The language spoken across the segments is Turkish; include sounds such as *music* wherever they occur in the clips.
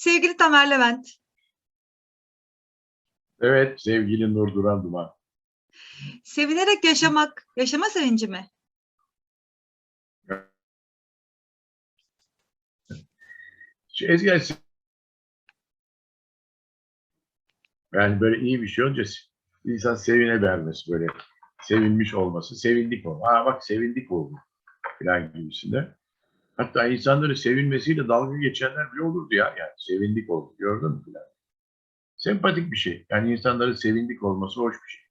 Sevgili Tamer Levent, Evet sevgili Nur Duran Duman. sevinerek yaşamak, yaşama sevinci mi? Şu Eskiden yani böyle iyi bir şey olunca insan sevine vermesi böyle sevinmiş olması, sevindik oldu. Ha bak sevindik oldu falan gibisinde. Hatta insanların sevinmesiyle dalga geçenler bile olurdu ya. Yani sevindik oldu. Gördün mü filan? Sempatik bir şey. Yani insanların sevindik olması hoş bir şey.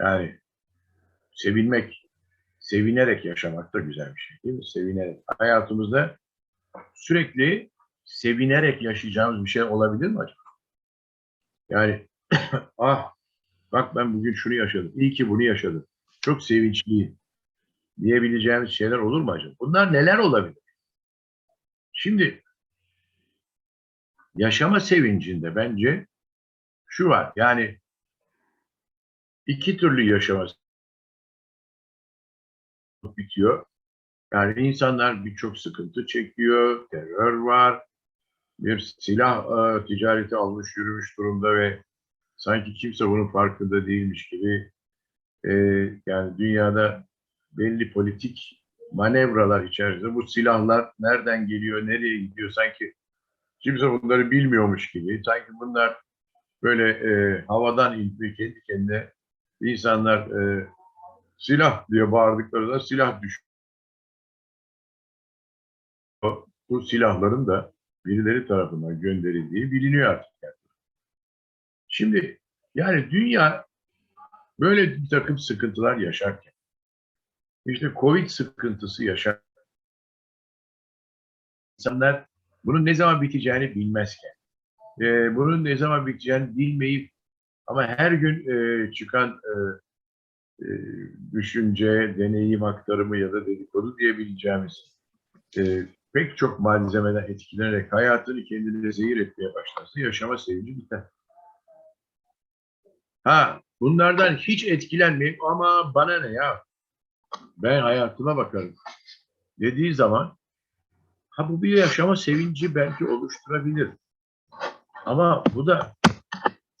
Yani sevinmek, sevinerek yaşamak da güzel bir şey değil mi? Sevinerek. Hayatımızda sürekli sevinerek yaşayacağımız bir şey olabilir mi acaba? Yani *clears throat* ah bak ben bugün şunu yaşadım. İyi ki bunu yaşadım. Çok sevinçliyim diyebileceğimiz şeyler olur mu acaba? Bunlar neler olabilir? Şimdi yaşama sevincinde bence şu var. Yani iki türlü yaşama bitiyor. Yani insanlar birçok sıkıntı çekiyor, terör var, bir silah e, ticareti almış yürümüş durumda ve sanki kimse bunun farkında değilmiş gibi e, yani dünyada belli politik manevralar içerisinde bu silahlar nereden geliyor, nereye gidiyor sanki kimse bunları bilmiyormuş gibi. Sanki bunlar böyle e, havadan indi kendi kendine insanlar e, silah diye bağırdıklarında silah düş. Bu silahların da birileri tarafından gönderildiği biliniyor artık. Yani. Şimdi yani dünya böyle bir takım sıkıntılar yaşarken işte Covid sıkıntısı yaşar. İnsanlar bunun ne zaman biteceğini bilmezken, e, bunun ne zaman biteceğini bilmeyip ama her gün e, çıkan e, e, düşünce, deneyim aktarımı ya da dedikodu diyebileceğimiz e, pek çok malzemeden etkilenerek hayatını kendine zehir etmeye başlarsa yaşama sevinci biter. Ha bunlardan hiç etkilenmeyip ama bana ne ya ben hayatıma bakarım dediği zaman ha bu bir yaşama sevinci belki oluşturabilir. Ama bu da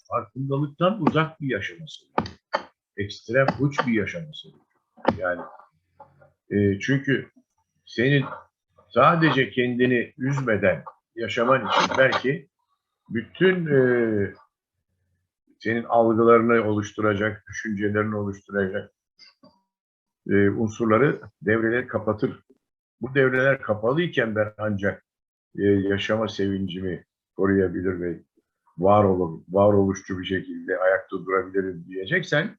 farkındalıktan uzak bir yaşama sevinci. Ekstrem uç bir yaşama sevinci. Yani e, çünkü senin sadece kendini üzmeden yaşaman için belki bütün e, senin algılarını oluşturacak, düşüncelerini oluşturacak e, unsurları, devreleri kapatır. Bu devreler kapalıyken ben ancak e, yaşama sevincimi koruyabilir ve var olur, varoluşçu bir şekilde ayakta durabilirim diyeceksen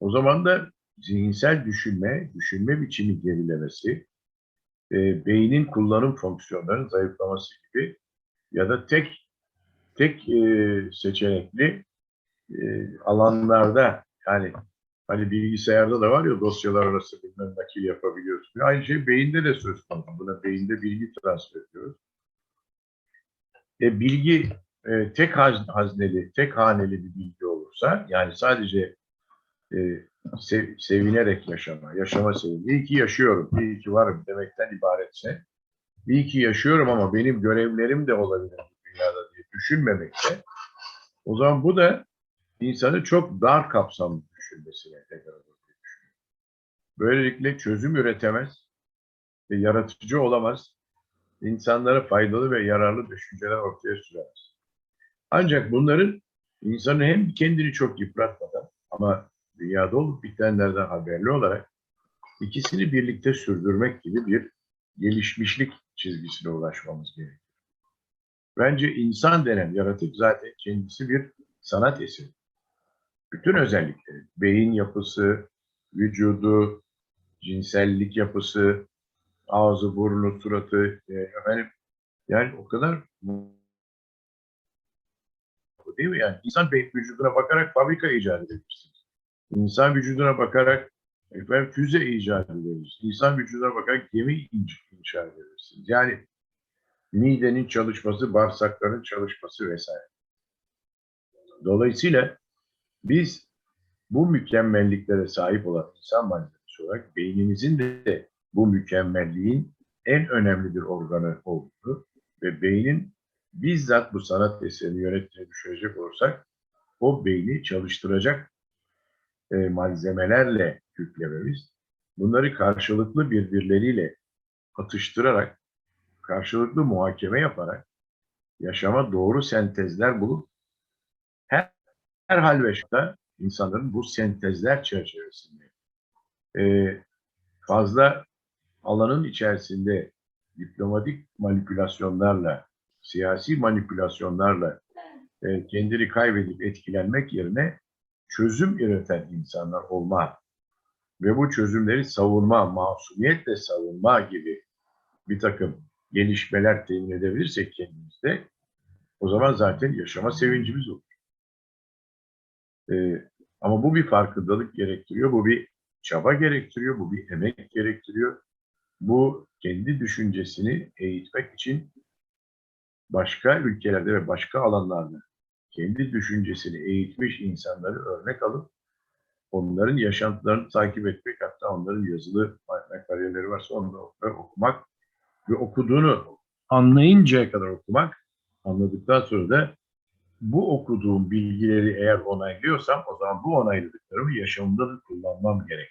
o zaman da zihinsel düşünme, düşünme biçimi gerilemesi, e, beynin kullanım fonksiyonlarının zayıflaması gibi ya da tek tek e, seçenekli e, alanlarda yani hani bilgisayarda da var ya dosyalar arası bilmem nakil yapabiliyorsun. Aynı şey beyinde de söz konusu. Buna beyinde bilgi transfer ediyoruz. E, bilgi e, tek haz, hazneli, tek haneli bir bilgi olursa yani sadece e, sev, sevinerek yaşama, yaşama sevinci. İyi ki yaşıyorum, iyi ki varım demekten ibaretse iyi ki yaşıyorum ama benim görevlerim de olabilir bu dünyada diye düşünmemekte. O zaman bu da insanı çok dar kapsamlı düşünmesine tekrar düşünüyor. Böylelikle çözüm üretemez ve yaratıcı olamaz. İnsanlara faydalı ve yararlı düşünceler ortaya süremez. Ancak bunların insanı hem kendini çok yıpratmadan ama dünyada olup bitenlerden haberli olarak ikisini birlikte sürdürmek gibi bir gelişmişlik çizgisine ulaşmamız gerekiyor. Bence insan denen yaratık zaten kendisi bir sanat eseri. Bütün özellikleri, beyin yapısı, vücudu, cinsellik yapısı, ağzı, burnu, suratı, e, efendim, yani o kadar değil mi? Yani insan beyin vücuduna bakarak fabrika icat edebilirsiniz. İnsan vücuduna bakarak efendim, füze icat edebilirsiniz. İnsan vücuduna bakarak gemi inşa edebilirsiniz. Yani midenin çalışması, bağırsakların çalışması vesaire. Dolayısıyla biz bu mükemmelliklere sahip olan insan malzemesi olarak beynimizin de bu mükemmelliğin en önemli bir organı olduğunu ve beynin bizzat bu sanat eserini yönettiğini düşünecek olursak o beyni çalıştıracak e, malzemelerle yüklememiz, bunları karşılıklı birbirleriyle atıştırarak, karşılıklı muhakeme yaparak yaşama doğru sentezler bulup her, her hal ve şartta insanların bu sentezler çerçevesinde e, fazla alanın içerisinde diplomatik manipülasyonlarla, siyasi manipülasyonlarla e, kendini kaybedip etkilenmek yerine çözüm üreten insanlar olma ve bu çözümleri savunma, masumiyetle savunma gibi bir takım gelişmeler temin edebilirsek kendimizde o zaman zaten yaşama sevincimiz olur. Ee, ama bu bir farkındalık gerektiriyor, bu bir çaba gerektiriyor, bu bir emek gerektiriyor. Bu kendi düşüncesini eğitmek için başka ülkelerde ve başka alanlarda kendi düşüncesini eğitmiş insanları örnek alıp onların yaşantılarını takip etmek hatta onların yazılı makaleleleri varsa onları okumak ve okuduğunu anlayıncaya kadar okumak anladıktan sonra da bu okuduğum bilgileri eğer onaylıyorsam o zaman bu onayladıklarımı yaşamımda da kullanmam gerek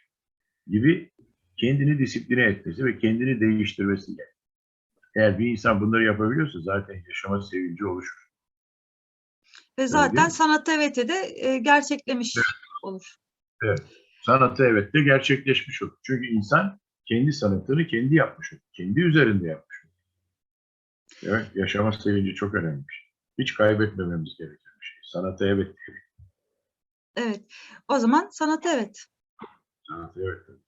gibi kendini disipline etmesi ve kendini değiştirmesi gerek. Eğer bir insan bunları yapabiliyorsa zaten yaşama sevinci oluşur. Ve zaten sanat eveti de e, gerçeklemiş olur. Sanatı evet de gerçekleşmiş olur. Çünkü insan kendi sanatını kendi yapmış olur. Kendi üzerinde yapmış olur. Evet, yaşama sevinci çok önemli bir şey. Hiç kaybetmememiz gereken bir şey. Sanata evet. Evet. O zaman sanat evet. Sanata evet.